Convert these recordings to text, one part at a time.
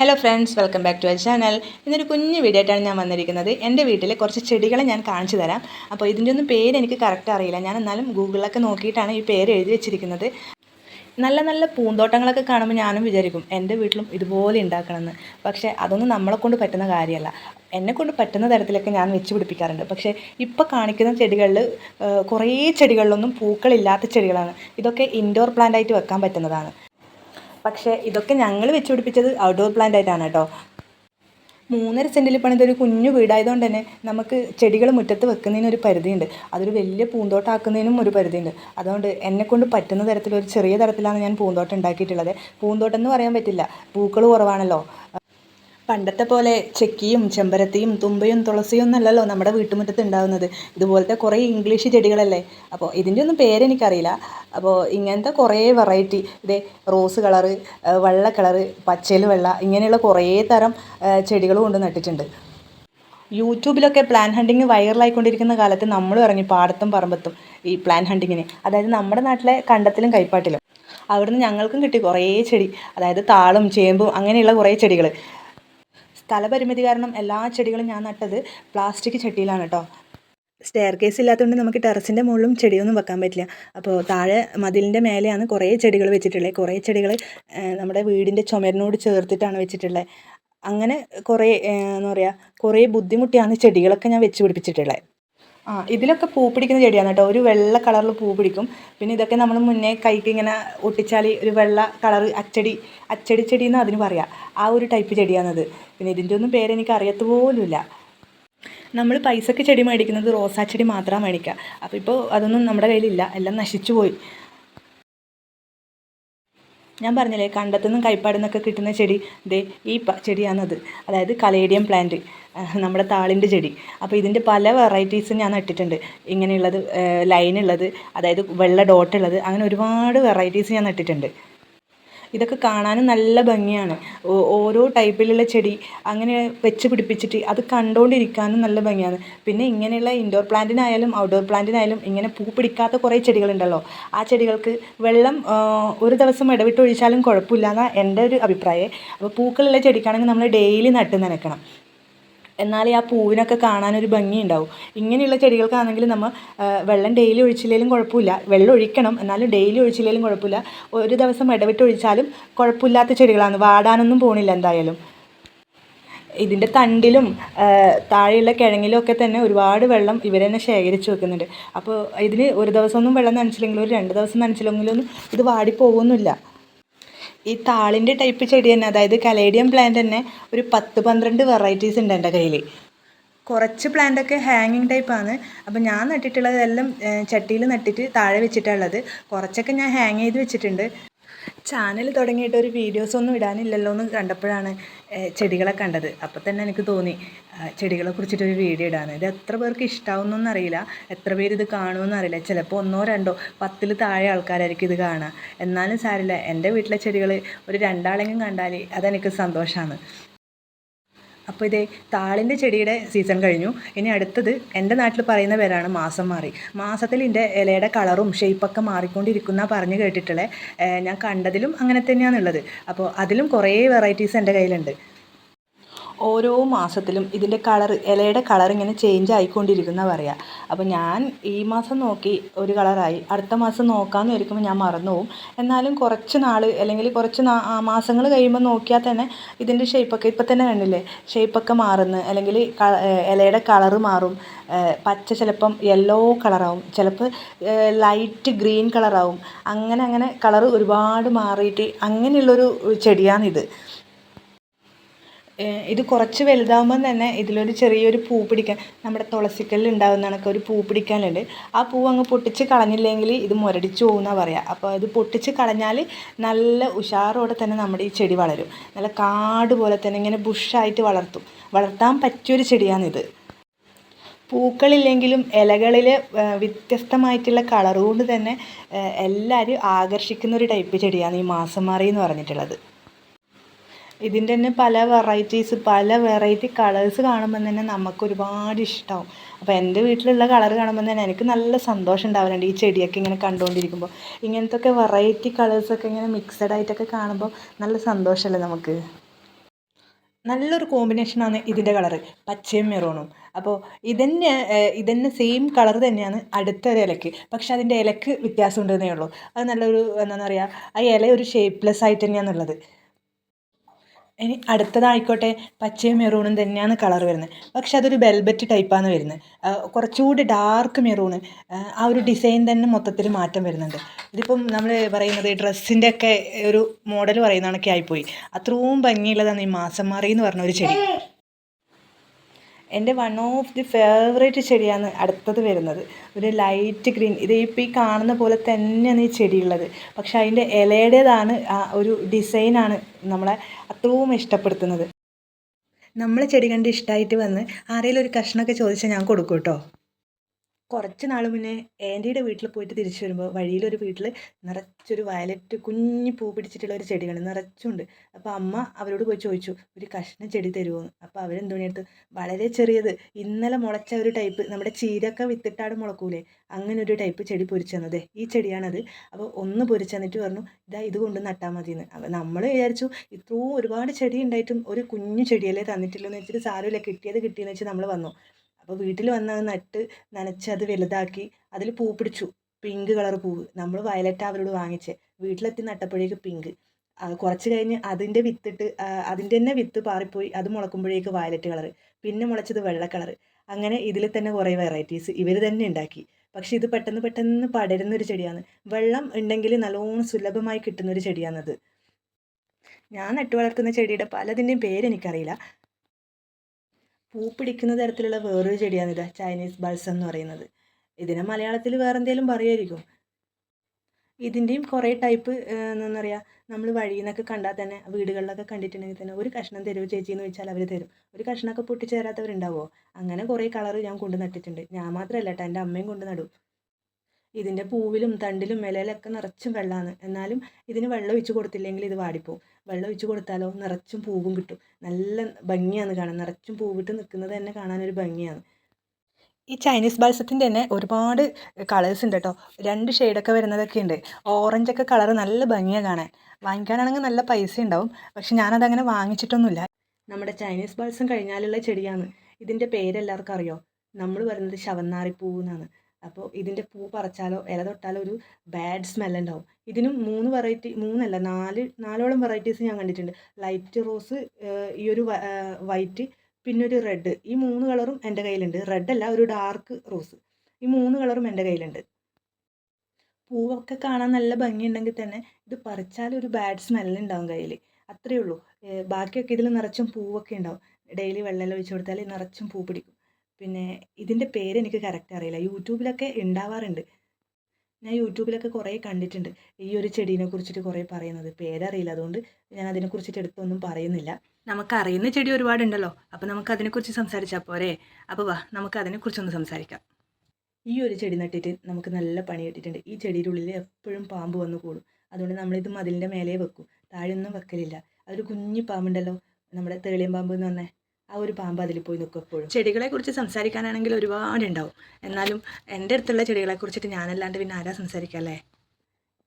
Hello friends welcome back to our channel ഇന്നൊരു കുഞ്ഞു video ആയിട്ടാണ് ഞാൻ വന്നിരിക്കുന്നത്. എന്റെ വീട്ടിൽ കുറച്ച് ചെടികളെ ഞാൻ കാണിച്ചു തരാം. അപ്പോൾ ഇതിന്റെ ഒന്നും പേര് എനിക്ക് കറക്റ്റ് അറിയില്ല. ഞാൻ എന്നാലും ഗൂഗിളിലൊക്കെ നോക്കിയിട്ടാണ് ഈ പേര് എഴുതി വെച്ചിരിക്കുന്നത്. നല്ല നല്ല പൂന്തോട്ടങ്ങളൊക്കെ കാണുമ്പോൾ ഞാനും വിചാരിക്കും എന്റെ വീട്ടിലും ഇതുപോലെ ഉണ്ടാക്കണമെന്ന്. പക്ഷേ അതൊന്നും നമ്മളെ കൊണ്ട് പറ്റുന്ന കാര്യമല്ല. എന്നെ കൊണ്ട് പറ്റുന്ന തരത്തിലൊക്കെ ഞാൻ വെച്ച് പിടിപ്പിക്കാറുണ്ട്. പക്ഷേ ഇപ്പോൾ കാണിക്കുന്ന ചെടികളിൽ കുറേ ചെടികളിലൊന്നും പൂക്കളില്ലാത്ത ചെടികളാണ്. ഇതൊക്കെ ഇൻഡോർ പ്ലാന്റ് ആയിട്ട് വെക്കാൻ പറ്റുന്നതാണ്. പക്ഷേ ഇതൊക്കെ ഞങ്ങൾ വെച്ച് പിടിപ്പിച്ചത് ഔട്ട്ഡോർ പ്ലാന്റ് ആയിട്ടാണ് കേട്ടോ. മൂന്നര സെന്റിൽ പണിത ഒരു കുഞ്ഞു വീടായതുകൊണ്ട് തന്നെ നമുക്ക് ചെടികൾ മുറ്റത്ത് വെക്കുന്നതിന് ഒരു പരിധിയുണ്ട്. അതൊരു വലിയ പൂന്തോട്ടമാക്കുന്നതിനും ഒരു പരിധിയുണ്ട്. അതുകൊണ്ട് എന്നെക്കൊണ്ട് പറ്റുന്ന തരത്തിൽ ഒരു ചെറിയ തരത്തിലാണ് ഞാൻ പൂന്തോട്ടം ഉണ്ടാക്കിയിട്ടുള്ളത്. പൂന്തോട്ടം എന്ന് പറയാൻ പറ്റില്ല. പൂക്കൾ കുറവാണല്ലോ. പണ്ടത്തെ പോലെ ചെക്കിയും ചെമ്പരത്തിയും തുമ്പയും തുളസിയും ഒന്നല്ലല്ലോ നമ്മുടെ വീട്ടുമുറ്റത്ത് ഉണ്ടാകുന്നത് ഇതുപോലത്തെ കുറേ ഇംഗ്ലീഷ് ചെടികളല്ലേ? അപ്പോൾ ഇതിന്റെ ഒന്നും പേരെനിക്കറിയില്ല. അപ്പോൾ ഇങ്ങനത്തെ കുറേ വെറൈറ്റി ഇതേ റോസ് കളറ് വെള്ള കളറ് പച്ചയിൽ വെള്ള ഇങ്ങനെയുള്ള കുറേ തരം ചെടികൾ കൊണ്ട് നട്ടിട്ടുണ്ട്. യൂട്യൂബിലൊക്കെ പ്ലാൻ ഹണ്ടിങ് വൈറലായിക്കൊണ്ടിരിക്കുന്ന കാലത്ത് നമ്മളും ഇറങ്ങി പാടത്തും പറമ്പത്തും ഈ പ്ലാൻ ഹണ്ടിങ്ങിന് അതായത് നമ്മുടെ നാട്ടിലെ കണ്ടത്തിലും കൈപ്പാട്ടിലും. അവിടുന്ന് ഞങ്ങൾക്കും കിട്ടി കുറേ ചെടി. അതായത് താളും ചേമ്പും അങ്ങനെയുള്ള കുറേ ചെടികൾ സ്ഥലപരിമിതി കാരണം എല്ലാ ചെടികളും ഞാൻ നട്ടത് പ്ലാസ്റ്റിക് ചട്ടിയിലാണ് കേട്ടോ സ്റ്റെയർ കേസ് ഇല്ലാത്തതുകൊണ്ട് നമുക്ക് ടെറസിന്റെ മുകളിലും ചെടിയൊന്നും വെക്കാൻ പറ്റില്ല. അപ്പോൾ താഴെ മതിലിന്റെ മേലെയാണ് കുറേ ചെടികൾ വെച്ചിട്ടുള്ളത്. കുറേ ചെടികൾ നമ്മുടെ വീടിന്റെ ചുമരിനോട് ചേർത്തിട്ടാണ് വെച്ചിട്ടുള്ളത്. അങ്ങനെ കുറേ എന്താ പറയുക കുറേ ബുദ്ധിമുട്ടിയാണ് ചെടികളൊക്കെ ഞാൻ വെച്ച് പിടിപ്പിച്ചിട്ടുള്ളത്. ആ ഇതിലൊക്കെ പൂ പിടിക്കുന്ന ചെടിയാണ് കേട്ടോ. ഒരു വെള്ള കളറിൽ പൂ പിടിക്കും. പിന്നെ ഇതൊക്കെ നമ്മൾ മുന്നേ കൈക്ക് ഇങ്ങനെ ഒട്ടിച്ചാൽ ഒരു വെള്ള കളർ അച്ചടി അച്ചടി ചെടി എന്ന് അതിന് പറയാം. ആ ഒരു ടൈപ്പ് ചെടിയാണത്. പിന്നെ ഇതിന്റെ ഒന്നും പേരെനിക്ക് അറിയത്ത് പോലുമില്ല. നമ്മൾ പൈസക്ക് ചെടി മേടിക്കുന്നത് റോസാ ചെടി മാത്രമാണ് മേടിക്കുക അപ്പോൾ ഇപ്പോൾ അതൊന്നും നമ്മുടെ കയ്യിലില്ല. എല്ലാം നശിച്ചു പോയി. ഞാൻ പറഞ്ഞില്ലേ കണ്ടത്തുനിന്നും കൈപ്പാടുന്നൊക്കെ കിട്ടുന്ന ചെടി ദേ ഈ ചെടിയാണത്. അതായത് കലേഡിയം പ്ലാന്റ് നമ്മുടെ താളിന്റെ ചെടി. അപ്പോൾ ഇതിന്റെ പല വെറൈറ്റീസും ഞാൻ നട്ടിട്ടുണ്ട്. ഇങ്ങനെയുള്ളത് ലൈനുള്ളത് അതായത് വെള്ള ഡോട്ടുള്ളത് അങ്ങനെ ഒരുപാട് വെറൈറ്റീസ് ഞാൻ നട്ടിട്ടുണ്ട്. ഇതൊക്കെ കാണാനും നല്ല ഭംഗിയാണ്. ഓരോ ടൈപ്പിലുള്ള ചെടി അങ്ങനെ വെച്ച് പിടിപ്പിച്ചിട്ട് അത് കണ്ടുകൊണ്ടിരിക്കാനും നല്ല ഭംഗിയാണ്. പിന്നെ ഇങ്ങനെയുള്ള ഇൻഡോർ പ്ലാന്റിനായാലും ഔട്ട്ഡോർ പ്ലാന്റിനായാലും ഇങ്ങനെ പൂ പിടിക്കാത്ത കുറേ ചെടികളുണ്ടല്ലോ. ആ ചെടികൾക്ക് വെള്ളം ഒരു ദിവസം ഇടവിട്ട് ഒഴിച്ചാലും കുഴപ്പമില്ല എന്നാണ് എന്റെ ഒരു അഭിപ്രായം. അപ്പോൾ പൂക്കളുള്ള ചെടിക്കാണെങ്കിൽ നമ്മൾ ഡെയിലി നട്ട് നനയ്ക്കണം. എന്നാലേ ആ പൂവിനൊക്കെ കാണാനൊരു ഭംഗി ഉണ്ടാവും ഇങ്ങനെയുള്ള ചെടികൾക്കാണെങ്കിൽ നമ്മൾ വെള്ളം ഡെയിലി ഒഴിച്ചില്ലെങ്കിലും കുഴപ്പമില്ല. വെള്ളം ഒഴിക്കണം എന്നാലും ഡെയിലി ഒഴിച്ചില്ലെങ്കിലും കുഴപ്പമില്ല. ഒരു ദിവസം ഇടവിട്ട് ഒഴിച്ചാലും കുഴപ്പമില്ലാത്ത ചെടികളാണ്. വാടാനൊന്നും പോണില്ല എന്തായാലും. ഇതിന്റെ തണ്ടിലും താഴെയുള്ള കിഴങ്ങിലും ഒക്കെ തന്നെ ഒരുപാട് വെള്ളം ഇവർ തന്നെ ശേഖരിച്ച് വെക്കുന്നുണ്ട്. അപ്പോൾ ഇതിന് ഒരു ദിവസമൊന്നും വെള്ളം നനച്ചില്ലെങ്കിലും ഒരു രണ്ട് ദിവസം നനച്ചില്ലെങ്കിലൊന്നും ഇത് വാടിപ്പോകുന്നില്ല ഈ താളിന്റെ ടൈപ്പ് ചെടി തന്നെ അതായത് കലേഡിയം പ്ലാന്റ് തന്നെ ഒരു പത്ത് പന്ത്രണ്ട് വെറൈറ്റീസ് ഉണ്ട് എന്റെ കയ്യിൽ കുറച്ച് പ്ലാന്റൊക്കെ ഹാങ്ങിങ് ടൈപ്പാണ് അപ്പോൾ ഞാൻ നട്ടിട്ടുള്ളതെല്ലാം ചട്ടിയിൽ നട്ടിട്ട് താഴെ വെച്ചിട്ടുള്ളത് കുറച്ചൊക്കെ ഞാൻ ഹാങ് ചെയ്ത് വെച്ചിട്ടുണ്ട്. ചാനൽ തുടങ്ങിയിട്ട് ഒരു വീഡിയോസ് ഒന്നും ഇടാനില്ലല്ലോ എന്ന് കണ്ടപ്പോഴാണ് ചെടികളെ കണ്ടത്. അപ്പോൾ തന്നെ എനിക്ക് തോന്നി ചെടികളെ കുറിച്ചിട്ടൊരു വീഡിയോ ഇടാണ് ഇത് എത്ര പേർക്ക് ഇഷ്ടാവുന്നൊന്നും അറിയില്ല. എത്ര പേര് ഇത് കാണുമെന്ന് അറിയില്ല. ചിലപ്പോൾ ഒന്നോ രണ്ടോ പത്തിൽ താഴെ ആൾക്കാരായിരിക്കും ഇത് കാണുക. എന്നാലും സാരില്ല എന്റെ വീട്ടിലെ ചെടികൾ ഒരു രണ്ടാളെങ്കിലും കണ്ടാൽ അതെനിക്ക് സന്തോഷമാണ് അപ്പോൾ ഇതേ താളിന്റെ ചെടിയുടെ സീസൺ കഴിഞ്ഞു. ഇനി അടുത്തത് എന്റെ നാട്ടിൽ പറയുന്ന പേരാണ് മാസം മാറി. മാസത്തിൽ ഇതിന്റെ ഇലയുടെ കളറും ഷേപ്പൊക്കെ മാറിക്കൊണ്ടിരിക്കുന്ന പറഞ്ഞു കേട്ടിട്ടുള്ളത് ഞാൻ കണ്ടതിലും അങ്ങനെ തന്നെയാണുള്ളത് അപ്പോൾ അതിലും കുറേ വെറൈറ്റീസ് എന്റെ കയ്യിലുണ്ട്. ഓരോ മാസത്തിലും ഇതിന്റെ കളർ ഇലയുടെ കളർ ഇങ്ങനെ ചേഞ്ച് ആയിക്കൊണ്ടിരിക്കുന്ന പറയാം. അപ്പോൾ ഞാൻ ഈ മാസം നോക്കി ഒരു കളറായി. അടുത്ത മാസം നോക്കാമെന്ന് വിചാരിക്കുമ്പോൾ ഞാൻ മറന്നു പോകും എന്നാലും കുറച്ച് നാൾ അല്ലെങ്കിൽ കുറച്ച് മാസങ്ങൾ കഴിയുമ്പോൾ നോക്കിയാൽ തന്നെ ഇതിന്റെ ഷേപ്പൊക്കെ ഇപ്പം തന്നെ കണ്ടില്ലേ? ഷേപ്പൊക്കെ മാറുന്നു. അല്ലെങ്കിൽ ഇലയുടെ കളർ മാറും. പച്ച ചിലപ്പം യെല്ലോ കളറാവും. ചിലപ്പോൾ ലൈറ്റ് ഗ്രീൻ കളറാവും. അങ്ങനെ അങ്ങനെ കളർ ഒരുപാട് മാറിയിട്ട് അങ്ങനെയുള്ളൊരു ചെടിയാണിത്. ഇത് കുറച്ച് വലുതാകുമ്പം തന്നെ ഇതിലൊരു ചെറിയൊരു പൂ പിടിക്കാൻ നമ്മുടെ തുളസിക്കല്ലിൽ ഉണ്ടാകുന്ന ഒരു പൂ പിടിക്കാനുണ്ട്. ആ പൂ അങ്ങ് പൊട്ടിച്ച് കളഞ്ഞില്ലെങ്കിൽ ഇത് മുരടിച്ചു പോകുമെന്നാണ് പറയുക അപ്പോൾ ഇത് പൊട്ടിച്ച് കളഞ്ഞാൽ നല്ല ഉഷാറോടെ തന്നെ നമ്മുടെ ഈ ചെടി വളരും. നല്ല കാട് പോലെ തന്നെ ഇങ്ങനെ ബുഷായിട്ട് വളർത്തും. വളർത്താൻ പറ്റിയൊരു ചെടിയാണിത്. പൂക്കളില്ലെങ്കിലും ഇലകളിൽ വ്യത്യസ്തമായിട്ടുള്ള കളറുകൊണ്ട് കൊണ്ട് തന്നെ എല്ലാവരും ആകർഷിക്കുന്ന ഒരു ടൈപ്പ് ചെടിയാണ് ഈ മാസം മാറി എന്ന് പറഞ്ഞിട്ടുള്ളത്. ഇതിന്റെ തന്നെ പല വെറൈറ്റീസ് പല വെറൈറ്റി കളേഴ്സ് കാണുമ്പോൾ തന്നെ നമുക്ക് ഒരുപാട് ഇഷ്ടമാവും അപ്പോൾ എന്റെ വീട്ടിലുള്ള കളർ കാണുമ്പോൾ തന്നെ എനിക്ക് നല്ല സന്തോഷം ഉണ്ടാവലുണ്ട് ഈ ചെടിയൊക്കെ ഇങ്ങനെ കണ്ടുകൊണ്ടിരിക്കുമ്പോൾ ഇങ്ങനത്തെ ഒക്കെ വെറൈറ്റി കളേഴ്സൊക്കെ ഇങ്ങനെ മിക്സഡ് ആയിട്ടൊക്കെ കാണുമ്പോൾ നല്ല സന്തോഷമല്ലേ നമുക്ക്? നല്ലൊരു കോമ്പിനേഷനാണ് ഇതിന്റെ കളറ് പച്ചയും മെറൂണും. അപ്പോൾ ഇതന്നെ ഇതന്നെ സെയിം കളർ തന്നെയാണ് അടുത്തൊരു ഇലക്ക്. പക്ഷെ അതിന്റെ ഇലക്ക് വ്യത്യാസം ഉണ്ടെന്നേ ഉള്ളൂ. അത് നല്ലൊരു എന്താണെന്ന് പറയുക ആ ഇല ഒരു ഷേപ്പ്ലെസ് ആയിട്ട് തന്നെയാണുള്ളത്. ഇനി അടുത്തതായിക്കോട്ടെ പച്ചയും മെറൂണും തന്നെയാണ് കളർ വരുന്നത്. പക്ഷെ അതൊരു ബെൽബറ്റ് ടൈപ്പാണ് വരുന്നത്. കുറച്ചുകൂടി ഡാർക്ക് മെറൂണ് ആ ഒരു ഡിസൈൻ തന്നെ മൊത്തത്തിൽ മാറ്റം വരുന്നുണ്ട്. ഇതിപ്പം നമ്മൾ പറയുന്നത് ഡ്രസ്സിന്റെ ഒക്കെ ഒരു മോഡൽ പറയുന്നതാണൊക്കെ ആയിപ്പോയി. അത്രയും ഭംഗിയുള്ളതാണ് ഈ മാസം മാറി എന്ന് പറഞ്ഞ ഒരു ചെടി. എന്റെ വൺ ഓഫ് ദി ഫേവറേറ്റ് ചെടിയാണ് അടുത്തത് വരുന്നത്. ഒരു ലൈറ്റ് ഗ്രീൻ ഇത് ഇപ്പോൾ ഈ കാണുന്ന പോലെ തന്നെയാണ് ഈ ചെടിയുള്ളത്. പക്ഷെ അതിന്റെ ഇലയുടേതാണ് ആ ഒരു ഡിസൈനാണ് നമ്മളെ അത്രയും ഇഷ്ടപ്പെടുത്തുന്നത്. നമ്മൾ ചെടി കണ്ട് ഇഷ്ടമായിട്ട് വന്ന് ആരെങ്കിലും ഒരു കഷ്ണമൊക്കെ ചോദിച്ചാൽ ഞാൻ കൊടുക്കും കേട്ടോ. കുറച്ച് നാൾ മുന്നേ ആന്റിയുടെ വീട്ടിൽ പോയിട്ട് തിരിച്ചു വരുമ്പോൾ വഴിയിലൊരു വീട്ടിൽ നിറച്ചൊരു വയലറ്റ് കുഞ്ഞു പൂ പിടിച്ചിട്ടുള്ള ഒരു ചെടിയാണ് നിറച്ചുണ്ട്. അപ്പോൾ അമ്മ അവരോട് പോയി ചോദിച്ചു ഒരു കഷ്ണം ചെടി തരുമോ അപ്പോൾ അവരെന്ത് പണിയെടുത്ത് വളരെ ചെറിയത്. ഇന്നലെ മുളച്ച ഒരു ടൈപ്പ് നമ്മുടെ ചീരക്ക വിത്തിട്ടാട് മുളക്കൂലേ. അങ്ങനെ ഒരു ടൈപ്പ് ചെടി പൊരിച്ചു തന്നത്. ഈ ചെടിയാണത്. അപ്പോൾ ഒന്ന് പൊരിച്ചു തന്നിട്ട് പറഞ്ഞു ഇതാ ഇത് കൊണ്ട് നട്ടാൽ മതിയെന്ന് അപ്പോൾ നമ്മൾ വിചാരിച്ചു ഇത്രയും ഒരുപാട് ചെടി ഉണ്ടായിട്ടും ഒരു കുഞ്ഞു ചെടിയല്ലേ തന്നിട്ടില്ലെന്ന് വെച്ചിട്ട് സാരമില്ല. കിട്ടിയത് കിട്ടിയെന്ന് വെച്ച് നമ്മൾ വന്നു. അപ്പോൾ വീട്ടിൽ വന്ന് അത് നട്ട് നനച്ച് അത് വലുതാക്കി അതിൽ പൂ പിടിച്ചു. പിങ്ക് കളർ പൂവ്. നമ്മൾ വയലറ്റ് അവരോട് വാങ്ങിച്ചേ. വീട്ടിലെത്തി നട്ടപ്പോഴേക്ക് പിങ്ക് കുറച്ച് കഴിഞ്ഞ് അതിന്റെ വിത്തിട്ട് അതിന്റെ തന്നെ വിത്ത് പാറിപ്പോയി. അത് മുളക്കുമ്പോഴേക്ക് വയലറ്റ് കളർ പിന്നെ മുളച്ചത് വെള്ള കളർ അങ്ങനെ ഇതിൽ തന്നെ കുറേ വെറൈറ്റീസ് ഇവർ തന്നെ ഉണ്ടാക്കി. പക്ഷെ ഇത് പെട്ടെന്ന് പെട്ടെന്ന് പടരുന്ന ഒരു ചെടിയാണ്. വെള്ളം ഉണ്ടെങ്കിൽ നല്ലോണം സുലഭമായി കിട്ടുന്ന ഒരു ചെടിയാണത്. ഞാൻ നട്ടു വളർത്തുന്ന ചെടിയുടെ പലതിന്റെയും പേര് എനിക്കറിയില്ല. പൂ പിടിക്കുന്ന തരത്തിലുള്ള വേറൊരു ചെടിയാണിത് ചൈനീസ് ബൾസം എന്ന് പറയുന്നത്. ഇതിനെ മലയാളത്തിൽ വേറെന്തേലും എന്തെങ്കിലും പറയുമായിരിക്കും ഇതിന്റെയും കുറേ ടൈപ്പ് എന്താ പറയുക നമ്മൾ വഴിയിൽ നിന്നൊക്കെ കണ്ടാൽ തന്നെ വീടുകളിലൊക്കെ കണ്ടിട്ടുണ്ടെങ്കിൽ തന്നെ ഒരു കഷ്ണം തരുമോ ചേച്ചി എന്ന് വെച്ചാൽ അവർ തരും. ഒരു കഷ്ണമൊക്കെ പൊട്ടിച്ചേരാത്തവരുണ്ടാവുമോ അങ്ങനെ കുറേ കളർ ഞാൻ കൊണ്ട് നട്ടിട്ടുണ്ട്. ഞാൻ മാത്രമല്ല കേട്ടോ എന്റെ അമ്മയും കൊണ്ട് നടും. ഇതിന്റെ പൂവിലും തണ്ടിലും ഇലയിലൊക്കെ നിറച്ചും വെള്ളമാണ് എന്നാലും ഇതിന് വെള്ളം ഒഴിച്ച് കൊടുത്തില്ലെങ്കിൽ ഇത് വാടിപ്പോവും. വെള്ളം ഒഴിച്ച് കൊടുത്താലോ? നിറച്ചും പൂവും കിട്ടും. നല്ല ഭംഗിയാണ് കാണാൻ. നിറച്ചും പൂവിട്ട് നിൽക്കുന്നത് തന്നെ കാണാനൊരു ഭംഗിയാണ്. ഈ ചൈനീസ് ബാൽസത്തിന്റെ തന്നെ ഒരുപാട് കളേഴ്സ് ഉണ്ട് കേട്ടോ. രണ്ട് ഷെയ്ഡൊക്കെ വരുന്നതൊക്കെ ഉണ്ട്. ഓറഞ്ചൊക്കെ കളർ നല്ല ഭംഗിയാണ് കാണാൻ. വാങ്ങിക്കാനാണെങ്കിൽ നല്ല പൈസ ഉണ്ടാവും. പക്ഷെ ഞാനതങ്ങനെ വാങ്ങിച്ചിട്ടൊന്നുമില്ല. നമ്മുടെ ചൈനീസ് ബാൽസം കഴിഞ്ഞാലുള്ള ചെടിയാണ്. ഇതിന്റെ പേരെല്ലാവർക്കും അറിയോ? നമ്മൾ പറയുന്നത് ശവന്നാറിപ്പൂ എന്നാണ്. അപ്പോൾ ഇതിന്റെ പൂ പറിച്ചാലോ ഇല തൊട്ടാലോ ഒരു ബാഡ് സ്മെൽ ഉണ്ടാവും. ഇതിനും മൂന്ന് വെറൈറ്റി മൂന്നല്ല നാല് നാലോളം വെറൈറ്റീസ് ഞാൻ കണ്ടിട്ടുണ്ട്. ലൈറ്റ് റോസ് ഈ ഒരു വൈറ്റ് പിന്നെ ഒരു റെഡ് ഈ മൂന്ന് കളറും എന്റെ കയ്യിലുണ്ട്. റെഡ് അല്ല ഒരു ഡാർക്ക് റോസ് ഈ മൂന്ന് കളറും എന്റെ കയ്യിലുണ്ട്. പൂവൊക്കെ കാണാൻ നല്ല ഭംഗിയുണ്ടെങ്കിൽ തന്നെ ഇത് പറിച്ചാൽ ഒരു ബാഡ് സ്മെല്ലുണ്ടാവും കയ്യിൽ അത്രയേ ഉള്ളൂ. ബാക്കിയൊക്കെ ഇതിൽ നിറച്ചും പൂവൊക്കെ ഉണ്ടാവും. ഡെയിലി വെള്ളം ഒഴിച്ച് കൊടുത്താൽ നിറച്ചും പൂ പിടിക്കും. പിന്നെ ഇതിന്റെ പേര് എനിക്ക് കറക്റ്റ് അറിയില്ല. യൂട്യൂബിലൊക്കെ ഉണ്ടാവാറുണ്ട് ഞാൻ യൂട്യൂബിലൊക്കെ കുറേ കണ്ടിട്ടുണ്ട്. ഈ ഒരു ചെടീനെ കുറിച്ചിട്ട് കുറേ പറയുന്നത്. പേരറിയില്ല. അതുകൊണ്ട് ഞാൻ അതിനെക്കുറിച്ചിട്ട് എടുത്തൊന്നും പറയുന്നില്ല. നമുക്കറിയുന്ന ചെടി ഒരുപാടുണ്ടല്ലോ. അപ്പോൾ നമുക്ക് അതിനെക്കുറിച്ച് സംസാരിച്ചാൽ പോരെ? അപ്പോൾ വാ നമുക്ക് അതിനെക്കുറിച്ചൊന്ന് സംസാരിക്കാം. ഈ ഒരു ചെടി നട്ടിട്ട് നമുക്ക് നല്ല പണി കിട്ടിയിട്ടുണ്ട്. ഈ ചെടിയുടെ ഉള്ളിൽ എപ്പോഴും പാമ്പ് വന്ന് കൂടും. അതുകൊണ്ട് നമ്മളിത് മതിലിന്റെ മേലെ വെക്കും. താഴെയൊന്നും വെക്കലില്ല. അതൊരു കുഞ്ഞു പാമ്പുണ്ടല്ലോ. നമ്മുടെ തേളിയം പാമ്പ് എന്ന് പറഞ്ഞാൽ ആ ഒരു പാമ്പ് അതിൽ പോയി നിൽക്കും എപ്പോഴും. ചെടികളെക്കുറിച്ച് സംസാരിക്കാനാണെങ്കിൽ ഒരുപാടുണ്ടാവും. എന്നാലും എന്റെ അടുത്തുള്ള ചെടികളെക്കുറിച്ചിട്ട് ഞാനല്ലാണ്ട് പിന്നെ ആരാ സംസാരിക്കാല്ലേ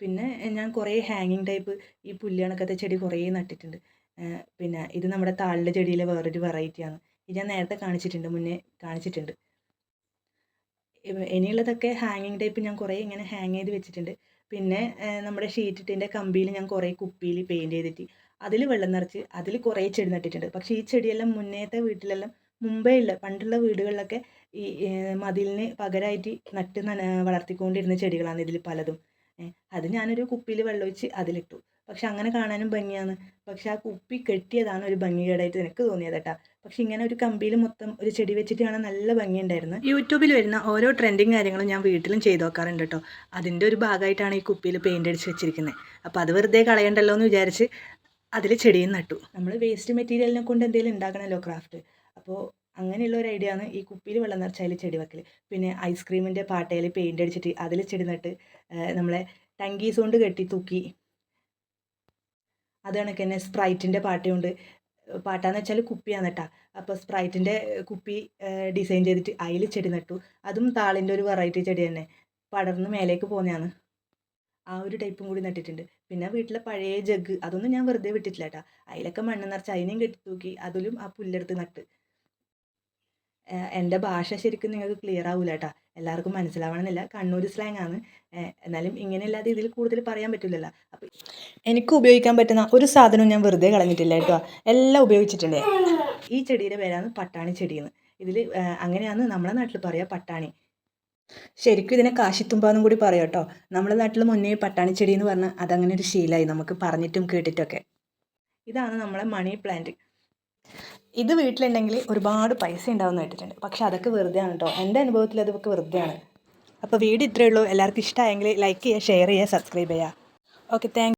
പിന്നെ ഞാൻ കുറേ ഹാങ്ങിങ് ടൈപ്പ് ഈ പുല്ലണക്കത്തെ ചെടി കുറേ നട്ടിട്ടുണ്ട്. പിന്നെ ഇത് നമ്മുടെ താളിലെ ചെടിയിലെ വേറൊരു വെറൈറ്റിയാണ് ഇത് ഞാൻ നേരത്തെ കാണിച്ചിട്ടുണ്ട് മുന്നേ കാണിച്ചിട്ടുണ്ട്. ഇനിയുള്ളതൊക്കെ ഹാങ്ങിങ് ടൈപ്പ് ഞാൻ കുറേ ഇങ്ങനെ ഹാങ് ചെയ്ത് വെച്ചിട്ടുണ്ട്. പിന്നെ നമ്മുടെ ഷീറ്റിട്ടിന്റെ കമ്പിയിൽ ഞാൻ കുറേ കുപ്പിയിൽ പെയിന്റ് ചെയ്തിട്ട് അതിൽ വെള്ളം നിറച്ച് അതിൽ കുറേ ചെടി നട്ടിട്ടുണ്ട്. പക്ഷേ ഈ ചെടിയെല്ലാം മുന്നേത്തെ വീട്ടിലെല്ലാം മുമ്പേ ഉള്ള പണ്ടുള്ള വീടുകളിലൊക്കെ ഈ മതിലിന് പകരമായിട്ട് നട്ട് വളർത്തിക്കൊണ്ടിരുന്ന ചെടികളാണ് ഇതിൽ പലതും. അത് ഞാനൊരു കുപ്പിയിൽ വെള്ളമൊഴിച്ച് അതിലിട്ടു. പക്ഷെ അങ്ങനെ കാണാനും ഭംഗിയാണ്. പക്ഷെ ആ കുപ്പി കെട്ടിയതാണ് ഒരു ഭംഗികേടായിട്ട് എനിക്ക് തോന്നിയത് പക്ഷെ ഇങ്ങനെ ഒരു കമ്പിയിൽ മൊത്തം ഒരു ചെടി വെച്ചിട്ട് കാണാൻ നല്ല ഭംഗിയുണ്ടായിരുന്നു യൂട്യൂബിൽ വരുന്ന ഓരോ ട്രെൻഡിങ് കാര്യങ്ങളും ഞാൻ വീട്ടിലും ചെയ്ത് നോക്കാറുണ്ട് കേട്ടോ. അതിന്റെ ഒരു ഭാഗമായിട്ടാണ് ഈ കുപ്പിയിൽ പെയിന്റ് അടിച്ച് വെച്ചിരിക്കുന്നത്. അപ്പോൾ അത് വെറുതെ കളയണ്ടല്ലോ എന്ന് വിചാരിച്ച് അതിൽ ചെടിയും നട്ടു. നമ്മൾ വേസ്റ്റ് മെറ്റീരിയലിനെ കൊണ്ട് എന്തെങ്കിലും ഉണ്ടാക്കണമല്ലോ ക്രാഫ്റ്റ് അപ്പോൾ അങ്ങനെയുള്ള ഒരു ഐഡിയ ആണ് ഈ കുപ്പിയിൽ വെള്ളം നിറച്ചാൽ ചെടി വെക്കൽ പിന്നെ ഐസ്ക്രീമിന്റെ പാട്ടയിൽ പെയിന്റ് അടിച്ചിട്ട് അതിൽ ചെടി നട്ട് നമ്മളെ ടങ്കീസ് കൊണ്ട് കെട്ടി തൂക്കി. അത് കണക്ക് തന്നെ സ്പ്രൈറ്റിന്റെ പാട്ടയുണ്ട്. പാട്ടാന്ന് വെച്ചാൽ കുപ്പിയാണ് കേട്ടോ അപ്പോൾ സ്പ്രൈറ്റിന്റെ കുപ്പി ഡിസൈൻ ചെയ്തിട്ട് അതിൽ ചെടി നട്ടു. അതും താളിന്റെ ഒരു വെറൈറ്റി ചെടി തന്നെ. പടർന്ന് മേലേക്ക് പോകുന്നതാണ് ആ ഒരു ടൈപ്പും കൂടി നട്ടിട്ടുണ്ട്. പിന്നെ വീട്ടിലെ പഴയ ജഗ് അതൊന്നും ഞാൻ വെറുതെ വിട്ടിട്ടില്ല കേട്ടോ അതിലൊക്കെ മണ്ണ് നിറച്ച് അതിനെയും കെട്ടി തൂക്കി അതിലും ആ പുല്ലെടുത്ത് നട്ട്. എന്റെ ഭാഷ ശരിക്കും നിങ്ങൾക്ക് ക്ലിയർ ആവില്ല കേട്ടോ എല്ലാവർക്കും മനസ്സിലാവണമെന്നില്ല. കണ്ണൂർ സ്ലാങ് ആണ്. എന്നാലും ഇങ്ങനെയല്ലാതെ ഇതിൽ കൂടുതൽ പറയാൻ പറ്റില്ലല്ലോ അപ്പം എനിക്ക് ഉപയോഗിക്കാൻ പറ്റുന്ന ഒരു സാധനവും ഞാൻ വെറുതെ കളഞ്ഞിട്ടില്ല കേട്ടോ. എല്ലാം ഉപയോഗിച്ചിട്ടുണ്ട്. ഈ ചെടിയുടെ പേരാണ് പട്ടാണി ചെടിയെന്ന്. ഇതിൽ അങ്ങനെയാണ് നമ്മളെ നാട്ടിൽ പറയുക പട്ടാണി. ശരിക്കും ഇതിനെ കാശിത്തുമ്പാന്നും കൂടി പറയാം കേട്ടോ. നമ്മുടെ നാട്ടിൽ മുന്നേ പട്ടാണിച്ചെടി എന്ന് പറഞ്ഞാൽ അതങ്ങനെ ഒരു ശീലമായി നമുക്ക് പറഞ്ഞിട്ടും കേട്ടിട്ടൊക്കെ. ഇതാണ് നമ്മളെ മണി പ്ലാന്റ് ഇത് വീട്ടിലുണ്ടെങ്കിൽ ഒരുപാട് പൈസ ഉണ്ടാവുമെന്ന് കേട്ടിട്ടുണ്ട്. പക്ഷെ അതൊക്കെ വെറുതെ ആണ് കേട്ടോ. എന്റെ അനുഭവത്തിൽ അതൊക്കെ വെറുതെയാണ്. അപ്പോൾ വീട് ഇത്രയേ ഉള്ളൂ. എല്ലാവർക്കും ഇഷ്ടമായെങ്കിൽ ലൈക്ക് ചെയ്യുക ഷെയർ ചെയ്യുക സബ്സ്ക്രൈബ് ചെയ്യുക. Okay thank